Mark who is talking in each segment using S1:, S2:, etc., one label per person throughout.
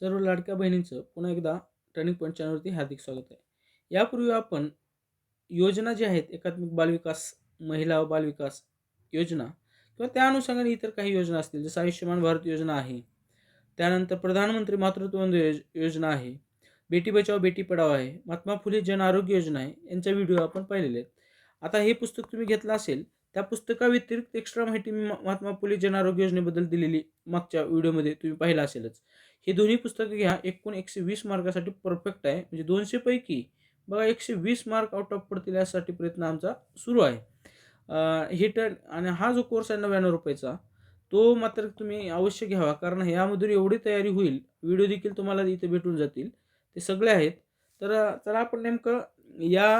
S1: सर्व लाडक्या बहिणींचं पुन्हा एकदा टर्निंग पॉईंट चॅनलवरती हार्दिक स्वागत आहे. यापूर्वी आपण योजना ज्या आहेत एकात्मिक बालविकास महिला बालविकास योजना किंवा त्या अनुषंगाने इतर काही योजना असतील जसं आयुष्यमान भारत योजना आहे. त्यानंतर प्रधानमंत्री मातृत्व योज योजना आहे. बेटी बचाव बेटी पढाओ आहे. महात्मा फुले जन आरोग्य योजना आहे. यांचा व्हिडिओ आपण पाहिलेले आहेत. आता हे पुस्तक तुम्ही घेतलं असेल त्या पुस्तकाव्यतिरिक्त एक्स्ट्रा माहिती मी महात्मा फुले जन आरोग्य योजनेबद्दल दिलेली मागच्या व्हिडिओमध्ये तुम्ही पाहिलं असेलच. हे दोन्ही पुस्तकं घ्या. एकूण एकशे वीस मार्कासाठी परफेक्ट आहे. म्हणजे दोनशेपैकी बघा एकशे वीस मार्क आउट ऑफ पडतील यासाठी प्रयत्न आमचा सुरू आहे. हे टर्न आणि हा जो कोर्स आहे नव्याण्णव रुपयाचा तो मात्र तुम्ही अवश्य घ्यावा. कारण ह्यामधून एवढी तयारी होईल व्हिडिओ देखील तुम्हाला इथे भेटून जातील. ते सगळे आहेत. तर चला आपण नेमकं या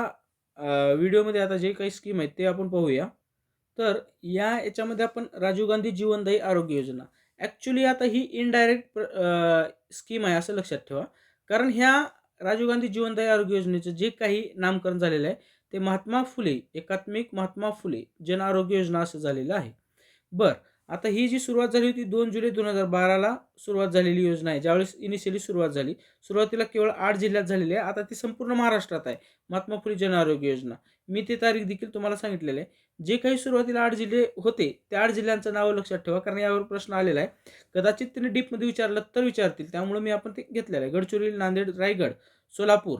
S1: व्हिडिओमध्ये आता जे काही स्कीम आहेत ते आपण पाहूया. तर या याच्यामध्ये आपण राजीव गांधी जीवनदायी आरोग्य योजना. ॲक्च्युली आता ही इनडायरेक्ट स्कीम आहे असं लक्षात ठेवा. कारण ह्या राजीव गांधी जीवनदायी आरोग्य योजनेचं जे काही नामकरण झालेलं आहे ते महात्मा फुले एकात्मिक महात्मा फुले जन आरोग्य योजना असं झालेलं आहे. बरं आता ही जी सुरुवात झाली होती दोन जुलै दोन हजार बाराला सुरुवात झालेली योजना आहे ज्यावेळेस इनिशियली सुरुवात झाली. सुरुवातीला केवळ आठ जिल्ह्यात झालेली आहे आता ती संपूर्ण महाराष्ट्रात आहे. महात्मा फुले जन आरोग्य योजना. मी ते तारीख देखील तुम्हाला सांगितलेलं आहे. जे काही सुरुवातीला आठ जिल्हे होते त्या आठ जिल्ह्यांचं नाव लक्षात ठेवा कारण यावर प्रश्न आलेला आहे. कदाचित त्यांनी डीपमध्ये विचारलं तर विचारतील त्यामुळे मी आपण ते घेतलेलं आहे. गडचिरोली नांदेड रायगड सोलापूर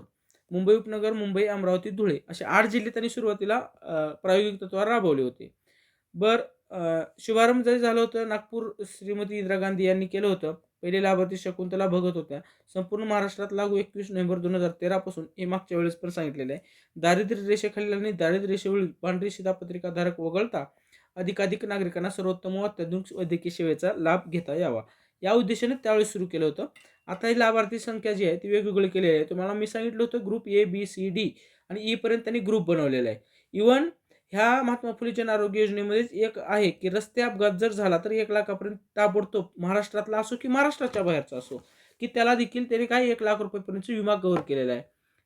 S1: मुंबई उपनगर मुंबई अमरावती धुळे असे आठ जिल्हे त्यांनी सुरुवातीला प्रायोगिक तत्वावर राबवले होते. बर शुभारंभ जरी झालं होतं नागपूर श्रीमती इंदिरा गांधी यांनी केलं होतं. पहिले लाभार्थी शकुंतला भगत होत्या. संपूर्ण महाराष्ट्रात लागू एकवीस नोव्हेंबर दोन हजार तेरापासून हे मागच्या वेळेस पण सांगितलेलं आहे. दारिद्र्य रेषेखालील आणि दारिद्र्य रेषेवरील पांढरी शिधापत्रिका धारक वगळता अधिकाधिक नागरिकांना सर्वोत्तम व अत्याधुनिक वैद्यकीय सेवेचा लाभ घेता यावा. या उद्देशाने त्यावेळी सुरू केलं होतं. आता ही लाभार्थी संख्या जी आहे ती वेगवेगळी केलेली आहे. तुम्हाला मी सांगितलं होतं group A B C D आणि ई पर्यंत त्यांनी ग्रुप बनवलेला आहे. इवन ह्या महात्मा फुले जन आरोग्य योजनेमध्येच एक आहे की रस्ते अपघात जर झाला तर एक लाखापर्यंत ताबडतोब महाराष्ट्रातला असो की महाराष्ट्राच्या बाहेरचा असो की त्याला देखील त्याने काय एक लाख रुपयेपर्यंत विमा कव्हर केलेला आहे.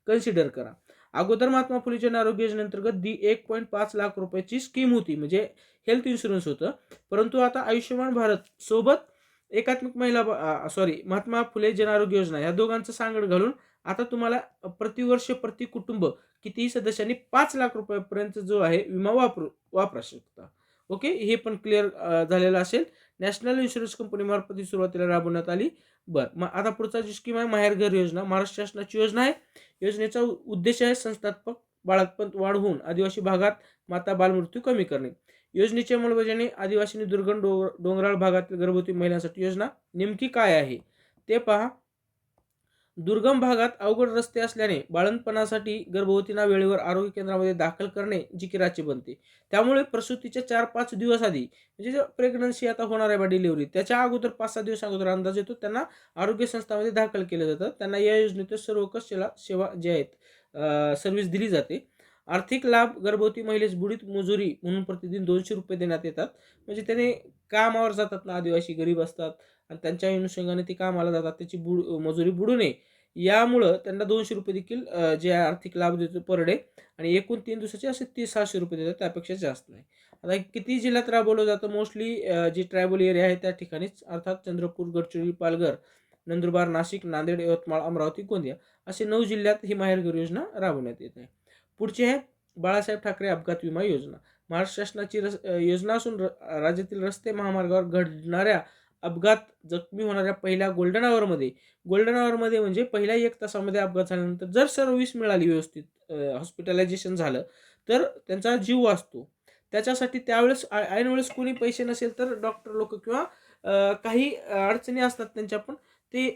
S1: कन्सिडर करा. अगोदर महात्मा फुले जन आरोग्य योजनेअंतर्गत दी एक पॉईंट पाच लाख रुपयाची स्कीम होती म्हणजे हेल्थ इन्शुरन्स होतं. परंतु आता आयुष्यमान भारत सोबत एकात्मिक महिला सॉरी महात्मा फुले जन आरोग्य योजना या दोघांचं सांगड घालून आता तुम्हाला प्रतिवर्ष प्रति कुटुंब कितीही सदस्यांनी पाच लाख रुपयापर्यंत जो आहे विमा वापरू वापरा शकता. ओके? हे पण क्लिअर झालेलं असेल. नॅशनल इन्शुरन्स कंपनीमार्फत ही सुरुवातीला राबवण्यात आली. बरं मग आता पुढचा जी स्कीम आहे माहेर घर योजना महाराष्ट्र शासनाची योजना आहे. योजनेचा उद्देश आहे संस्थात्मक बाळात्पन वाढ होऊन आदिवासी भागात माता बालमृत्यू कमी करणे. योजनेची अंमलबजावणी आदिवासी दुर्गम डोंगराळ भागातील गर्भवती महिलांसाठी योजना नेमकी काय आहे? ते पहा. दुर्गम भागात अवघड रस्ते असल्याने बाळंतपणासाठी गर्भवतींना वेळेवर आरोग्य केंद्रामध्ये दाखल करणे जिकिराचे बनते. त्यामुळे प्रसूतीच्या चार पाच दिवस आधी म्हणजे प्रेग्नन्सी आता होणार आहे बा डिलिव्हरी त्याच्या अगोदर पाच सहा दिवस अगोदर अंदाज येतो त्यांना आरोग्य संस्थांमध्ये दाखल केलं जातं. त्यांना या योजनेत सर्व सेवा सेवा जे आहेत सर्व्हिस दिली जाते. आर्थिक लाभ गर्भवती महिलेस बुडीत मजुरी म्हणून प्रतिदिन दोनशे रुपये देण्यात येतात. म्हणजे त्याने कामावर जातात ना आदिवासी गरीब असतात. आणि त्यांच्या अनुषंगाने ती कामाला जातात. त्याची बुड मजुरी बुडू नये. यामुळं त्यांना दोनशे रुपये देखील जे आर्थिक लाभ देतो पर डे आणि एकूण तीन दिवसाचे असे तीस सहाशे रुपये देतात. त्यापेक्षा जास्त नाही. आता किती जिल्ह्यात राबवलं जातं? मोस्टली जी ट्रायबल एरिया आहे त्या ठिकाणीच. अर्थात चंद्रपूर गडचिरोली पालघर नंदुरबार नाशिक नांदेड यवतमाळ अमरावती गोंदिया असे नऊ जिल्ह्यात ही माहेरघर योजना राबवण्यात येत आहे. पुढची आहे बाळासाहेब ठाकरे अपघात विमा योजना. महाराष्ट्र शासनाची रस योजना असून र- राज्यातील रस्ते महामार्गावर घडणाऱ्या अपघात जखमी होणाऱ्या पहिल्या गोल्डन आवरमध्ये गोल्डन आवरमध्ये म्हणजे पहिल्या एक तासामध्ये अपघात झाल्यानंतर जर सर्व्हिस मिळाली व्यवस्थित हॉस्पिटलायझेशन झालं तर त्यांचा जीव वाचतो. त्याच्यासाठी त्यावेळेस ऐनवेळेस ऐन वेळेस कोणी पैसे नसेल तर डॉक्टर लोक किंवा काही अडचणी असतात त्यांच्या पण ते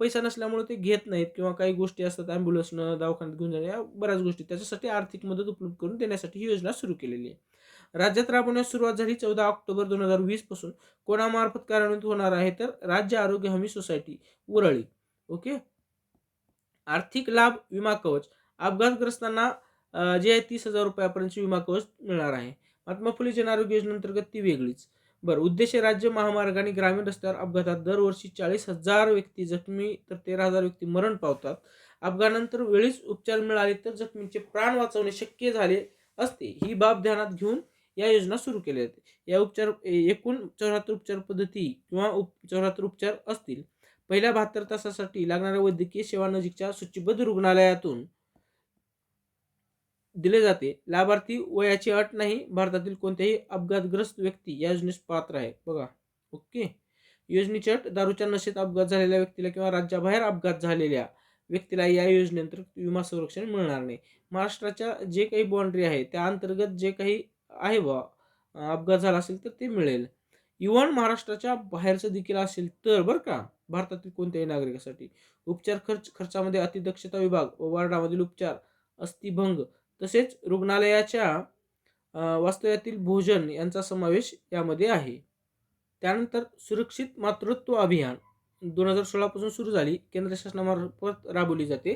S1: पैसा नसल्यामुळे ते घेत नाहीत किंवा काही गोष्टी असतात ॲम्ब्युलन्सनं दवाखान्यात घेऊन जाणे या बऱ्याच गोष्टी त्याच्यासाठी आर्थिक मदत उपलब्ध करून देण्यासाठी ही योजना सुरू केलेली आहे. राज्यात राबवण्यास सुरुवात झाली चौदा ऑक्टोबर दोन हजार वीसपासून. कोणामार्फत कार्यान्वित होणार आहे तर राज्य आरोग्य हमी सोसायटी उरळी. ओके? आर्थिक लाभ विमा कवच. अपघातग्रस्तांना जे आहे तीस हजार रुपयापर्यंतची विमा कवच मिळणार आहे. महात्मा फुले जन आरोग्य योजनेअंतर्गत ती वेगळीच. बरं उद्देश राज्य महामार्ग आणि ग्रामीण रस्त्यावर अपघातात दरवर्षी चाळीस हजार व्यक्ती जखमी तर तेरा हजार व्यक्ती मरण पावतात. अपघातानंतर वेळीच उपचार मिळाले तर जखमींचे प्राण वाचवणे शक्य झाले असते. ही बाब ध्यानात घेऊन या योजना सुरू केल्या जाते या उपचार एकूण चौऱ्याहत्तर उपचार पद्धती किंवा उप चौऱ्याहत्तर उपचार असतील. पहिल्या बहात्तर तासासाठी लागणाऱ्या वैद्यकीय सेवा नजीकच्या सूचीबद्ध रुग्णालयातून दिले जाते. लाभार्थी वयाची अट नाही भारतातील कोणत्याही अपघातग्रस्त व्यक्ती या योजनेस पात्र आहे. बघा. ओके. योजनेची अट दारूच्या नशेत अपघात झालेल्या व्यक्तीला किंवा राज्याबाहेर अपघात झालेल्या व्यक्तीला या योजनेअंतर्गत विमा संरक्षण मिळणार नाही. महाराष्ट्राच्या जे काही बाउंड्री आहे त्या अंतर्गत जे काही आहे बा अपघात झाला असेल तर ते मिळेल. इव्हन महाराष्ट्राच्या बाहेरचं देखील असेल तर बरं का भारतातील कोणत्याही नागरिकासाठी. उपचार खर्च खर्चामध्ये अतिदक्षता विभाग व वार्डामधील उपचार अस्थिभंग तसेच रुग्णालयाच्या वास्तव्यातील भोजन यांचा समावेश यामध्ये आहे. त्यानंतर सुरक्षित मातृत्व अभियान दोन हजार सोळापासून सुरू झाली. केंद्र शासनामार्फत राबवली जाते.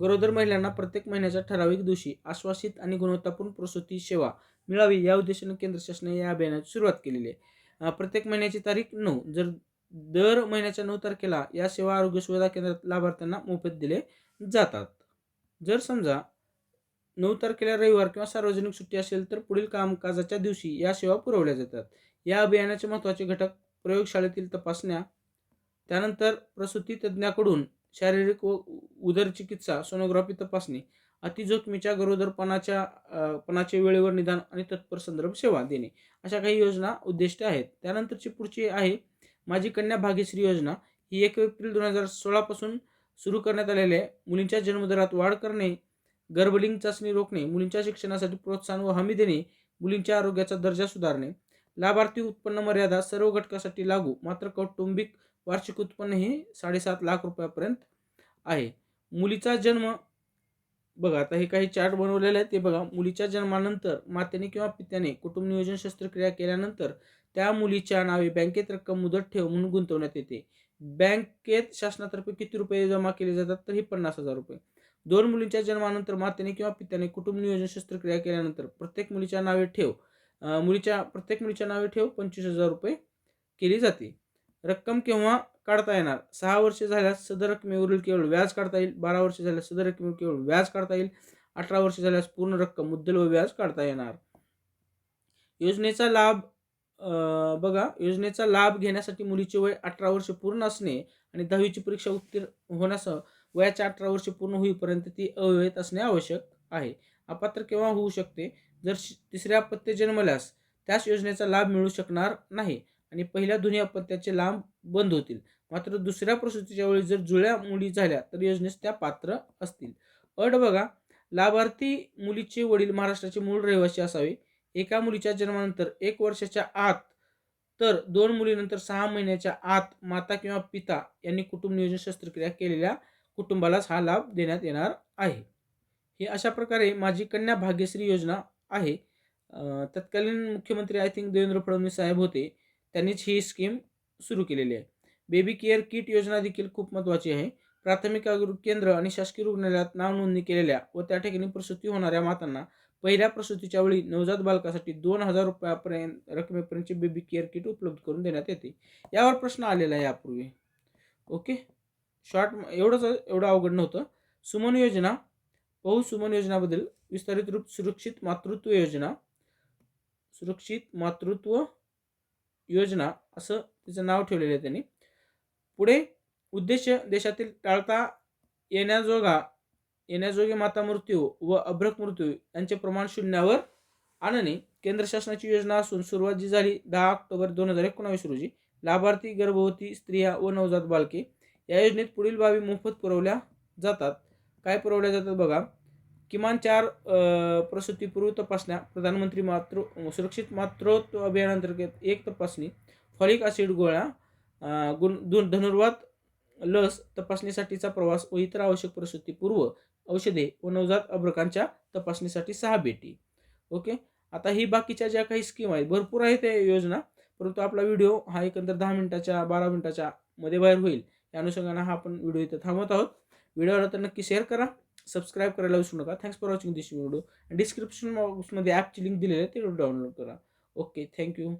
S1: गरोदर महिलांना प्रत्येक महिन्याच्या ठराविक दिवशी आश्वासित आणि गुणवत्तापूर्ण प्रसूती सेवा मिळावी या उद्देशाने केंद्र शासनाने या अभियानाची सुरुवात केलेली आहे. प्रत्येक महिन्याची तारीख नऊ. जर दर महिन्याच्या नऊ तारखेला या सेवा आरोग्य सुविधा केंद्रात लाभार्थ्यांना मोफत दिले जातात. जर समजा नऊ तारखेला रविवार किंवा सार्वजनिक सुट्टी असेल तर पुढील कामकाजाच्या दिवशी या सेवा पुरवल्या जातात. या अभियानाचे महत्त्वाचे घटक प्रयोगशाळेतील तपासण्या त्यानंतर प्रसूती तज्ज्ञाकडून शारीरिक व उदरचिकित्सा सोनोग्राफी तपासणी अतिजोखमीच्या गरोदरपणाच्या पणाचे वेळेवर निदान आणि तत्पर संदर्भ सेवा देणे अशा काही योजना उद्दिष्टे आहेत. त्यानंतरची पुढची आहे माझी कन्या भाग्यश्री योजना. ही एक एप्रिल दोन हजार सोळापासून सुरू करण्यात आलेली आहे. मुलींच्या जन्मदरात वाढ करणे गर्भलिंग चाचणी रोखणे मुलींच्या शिक्षणासाठी प्रोत्साहन व हमी देणे मुलींच्या आरोग्याचा दर्जा सुधारणे लाभार्थी उत्पन्न मर्यादा सर्व घटकासाठी लागू मात्र कौटुंबिक वार्षिक उत्पन्न हे साडेसात लाख रुपयापर्यंत आहे. मुलीचा जन्म बघा आता हे काही चार्ट बनवलेले आहेत ते बघा. मुलीच्या जन्मानंतर मातेने किंवा पित्याने कुटुंब नियोजन शस्त्रक्रिया केल्यानंतर त्या मुलीच्या नावे बँकेत रक्कम मुदत ठेव म्हणून गुंतवण्यात येते. बँकेत शासनातर्फे किती रुपये जमा केले जातात? तर हे पन्नास हजार रुपये. दोन मुलींच्या जन्मानंतर मातेने किंवा पित्याने कुटुंब नियोजन शस्त्रक्रिया केल्यानंतर प्रत्येक मुलीच्या नावे ठेव. मुलीच्या प्रत्येक मुलीच्या नावे ठेव पंचवीस हजार रुपये केली जाते. रक्कम केव्हा काढता येणार? सहा वर्षे झाल्यास सदर रकमेवरील केवळ व्याज काढता येईल. बारा वर्षे झाल्यास सदर रकमेवर केवळ व्याज काढता येईल. अठरा वर्ष झाल्यास पूर्ण रक्कम मुद्दल व व्याज काढता येणार. योजनेचा लाभ अं, बघा योजनेचा लाभ घेण्यासाठी मुलीचे वय अठरा वर्ष पूर्ण असणे आणि दहावीची परीक्षा उत्तीर्ण होण्यासह वयाच्या अठरा वर्ष पूर्ण होईपर्यंत ती अविवाहित असणे आवश्यक आहे. अपात्र केव्हा होऊ शकते? जर श- तिसऱ्या अपत्य जन्मल्यास त्याच योजनेचा लाभ मिळू शकणार नाही आणि पहिल्या दोन्ही अपत्याचे लाभ बंद होतील. मात्र दुसऱ्या प्रसूतीच्या वेळी जर जुळ्या मुली झाल्या तर योजनेस त्या पात्र असतील. अट बघा लाभार्थी मुलीचे वडील महाराष्ट्राचे मूळ रहिवासी असावे. एका मुलीच्या जन्मानंतर एक वर्षाच्या आत तर दोन मुलीनंतर सहा महिन्याच्या आत माता किंवा पिता यांनी कुटुंब नियोजन शस्त्रक्रिया केलेल्या कुटुंबालाच हा लाभ देण्यात येणार आहे. ही अशा प्रकारे माझी कन्या भाग्यश्री योजना आहे. तत्कालीन मुख्यमंत्री आय थिंक देवेंद्र फडणवीस साहेब होते. त्यांनीच ही स्कीम सुरू केलेली आहे. बेबी केअर किट योजना देखील खूप महत्त्वाची आहे. प्राथमिक आरोग्य केंद्र आणि शासकीय रुग्णालयात नाव नोंदणी केलेल्या व त्या ठिकाणी प्रसूती होणाऱ्या मातांना पहिल्या प्रसूतीच्या वेळी नवजात बालकासाठी दोन हजार रुपयापर्यंत रकमेपर्यंतची बेबी केअर किट उपलब्ध करून देण्यात येते. यावर प्रश्न आलेला आहे यापूर्वी. ओके? शॉर्ट एवढंच एवढं अवघड नव्हतं. सुमन योजना बहुसुमन सुमन योजनाबद्दल विस्तारित रूप सुरक्षित मातृत्व योजना सुरक्षित मातृत्व योजना असं तिचं नाव ठेवलेलं आहे त्यांनी. पुढे उद्देश देशातील टाळता येण्याजोगा येण्याजोगे माता मृत्यू व अभ्रक मृत्यू यांचे प्रमाण शून्यावर आणणे केंद्र शासनाची योजना असून सुरुवात जी झाली दहा ऑक्टोबर दोन हजार एकोणावीस रोजी. लाभार्थी गर्भवती स्त्रिया व नवजात बालके या योजनेत पुढील बाबी मोफत पुरवल्या जातात. काय पुरवल्या जातात बघा. किमान चार प्रसूतीपूर्व तपासण्या प्रधानमंत्री मातृ सुरक्षित मातृत्व अभियानांतर्गत एक तपासणी फॉलिक ॲसिड गोळ्या गुण दोन धनुर्वात लस तपासणीसाठीचा प्रवास व इतर आवश्यक प्रसूतीपूर्व औषधे व नवजात अभ्रकांच्या तपासणीसाठी सहा भेटी ओके? आता ही बाकीच्या ज्या काही स्कीम आहेत भरपूर आहेत त्या योजना परंतु आपला व्हिडिओ हा एकंदर दहा मिनिटाच्या बारा मिनिटाच्या मध्ये बाहेर होईल. या अनुषंगाने हा आपण व्हिडिओ इथं थांबवत आहोत. व्हिडिओ आला तर नक्की शेअर करा. सबस्क्राईब करायला विसरू नका. Thanks for watching this video description बॉक्समध्ये ॲपची लिंक दिलेली आहे ते डाउनलोड करा. Okay thank you